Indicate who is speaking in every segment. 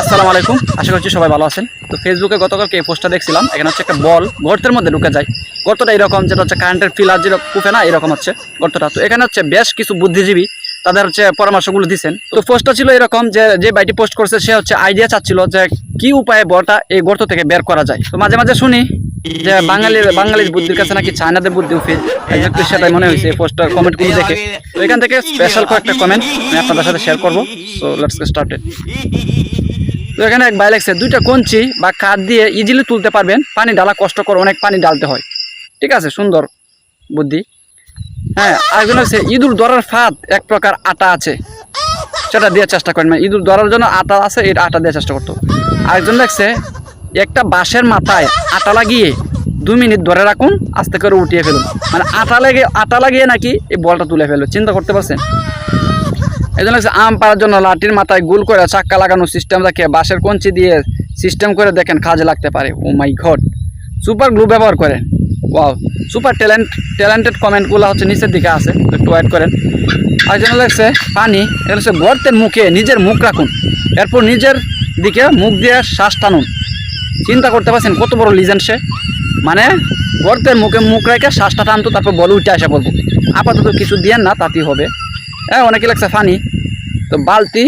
Speaker 1: আসসালামু আলাইকুম। আশা করছি সবাই ভালো আছেন। তো ফেসবুকে গতকালকে এই পোস্টটা দেখছিলাম। এখানে হচ্ছে একটা বল গর্তের মধ্যে ঢুকে যায়। গর্তটা এরকম যেটা হচ্ছে কারেন্টের ফিলার যেটা কুপে না, এরকম হচ্ছে গর্তটা। তো এখানে হচ্ছে বেশ কিছু বুদ্ধিজীবী তাদের হচ্ছে পরামর্শগুলো দিচ্ছেন তো পোস্টটা ছিল এরকম যে যে বাইটি পোস্ট করছে, সে হচ্ছে আইডিয়া চাচ্ছিল যে কি উপায়ে বলটা এই গর্ত থেকে বের করা যায়। তো মাঝে মাঝে শুনি যে বাঙালির বাঙালির বুদ্ধির কাছে নাকি চায়নাদের বুদ্ধি উঠে। একজনকে সেটাই মনে হয়েছে পোস্টার কমেন্টগুলো দেখে। তো এখান থেকে স্পেশাল কয়েকটা কমেন্ট আমি আপনাদের সাথে শেয়ার করব। সো লেটস স্টার্টেড তো এখানে এক ভাই লাগছে দুইটা কঞ্চি বা কাঠ দিয়ে ইজিলি তুলতে পারবেন। পানি ডালা কষ্ট করে অনেক পানি ডালতে হয়। ঠিক আছে, সুন্দর বুদ্ধি। হ্যাঁ আরেকজন হচ্ছে ইঁদুর ধরার ফাঁদ এক প্রকার আটা আছে। সেটা দেওয়ার চেষ্টা করেন মানে ইঁদুর ধরার জন্য আটা আছে, এটা আটা দেওয়ার চেষ্টা করতো আরেকজন দেখছে একটা বাঁশের মাথায় আটা লাগিয়ে দু মিনিট ধরে রাখুন, আস্তে করে উঠিয়ে ফেলুন। মানে আটা লেগে, আটা লাগিয়ে নাকি এই বলটা তুলে ফেলবে চিন্তা করতে পারছেন? এই জন্য হচ্ছে আম পাড়ার জন্য লাঠির মাথায় গুল করে চাক্কা লাগানোর সিস্টেম রাখে বাঁশের কঞ্চি দিয়ে সিস্টেম করে দেখেন কাজে লাগতে পারে। ও মাই ঘট সুপার গ্লু ব্যবহার করেন। ওয়াও সুপার ট্যালেন্ট ট্যালেন্টেড কমেন্টগুলো হচ্ছে নিচের দিকে আছে, একটু ওয়েট করেন। আর জন্য লাগছে, পানি, এটা হচ্ছে গর্তের মুখে নিজের মুখ রাখুন। এরপর নিজের দিকে মুখ দিয়ে শ্বাস টানুন। চিন্তা করতে পারছেন কত বড় লিজেন্ড সে? মানে গর্তের মুখে মুখ রেখে শ্বাসটা টানতো, তারপর বলে উঠে আসা বলব আপাতত কিছু দিয়েন না, তাতেই হবে। হ্যাঁ অনেকে লাগছে ফানি। তো বালতি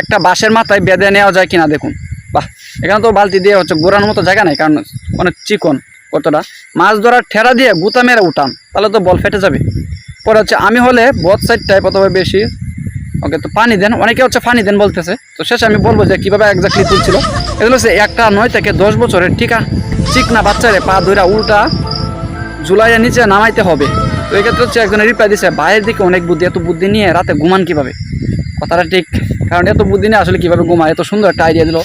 Speaker 1: একটা বাঁশের মাথায় বেঁধে নেওয়া যায় কিনা দেখুন। বাহ, এখানে তো বালতি দিয়ে হচ্ছে গোড়ানোর মতো জায়গা নেই, কারণ অনেক চিকন কতটা। মাছ ধরার ঠেরা দিয়ে গুতা মেরে উঠান, তাহলে তো বল ফেটে যাবে। পরে হচ্ছে আমি হলে বথ সাইডটায় প্রথমে বেশি। ওকে, তো পানি দেন, অনেকে হচ্ছে পানি দেন বলতেছে। তো শেষে আমি বলব যে কীভাবে একজাক্টলি তুলছিল। এগুলো হচ্ছে একটা নয় থেকে দশ বছরের ঠিকা। চিকনা বাচ্চারে পা ধরা উল্টা জুলাইয়ের নিচে নামাইতে হবে। তো এক্ষেত্রে হচ্ছে একজনের রিপ্লাই দিছে বাইরের দিকে অনেক বুদ্ধি, এত বুদ্ধি নিয়ে রাতে ঘুমান কীভাবে? কথাটা ঠিক, কারণ এত বুদ্ধি নিয়ে আসলে কীভাবে ঘুমায়? এত সুন্দর একটা আইডিয়া দিল।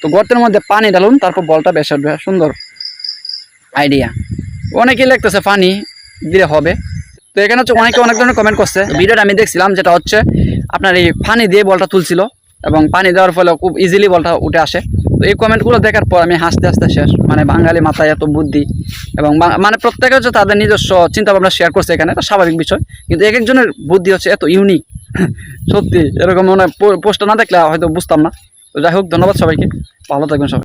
Speaker 1: তো গর্তের মধ্যে পানি ঢালুন, তারপর বলটা বেশ সুন্দর আইডিয়া অনেকেই লিখতেছে পানি দিলে হবে। তো এখানে হচ্ছে অনেকে অনেক ধরনের কমেন্ট করছে। ভিডিওটা আমি দেখছিলাম, যেটা হচ্ছে আপনার এই পানি দিয়ে বলটা তুলছিল এবং পানি দেওয়ার ফলে খুব ইজিলি বলটা উঠে আসে। তো এই কমেন্টগুলো দেখার পর আমি হাসতে হাসতে শেষ। মানে বাঙালি মাথায় এত বুদ্ধি এবং মানে প্রত্যেকের যে তাদের নিজস্ব চিন্তা ভাবনা শেয়ার করছে এখানে, এটা স্বাভাবিক বিষয়। কিন্তু এক একজনের বুদ্ধি হচ্ছে এত ইউনিক সত্যি, এরকম মনে পোস্টটা না দেখলে হয়তো বুঝতাম না। তো যাই হোক, ধন্যবাদ সবাইকে। ভালো থাকবেন সবাই।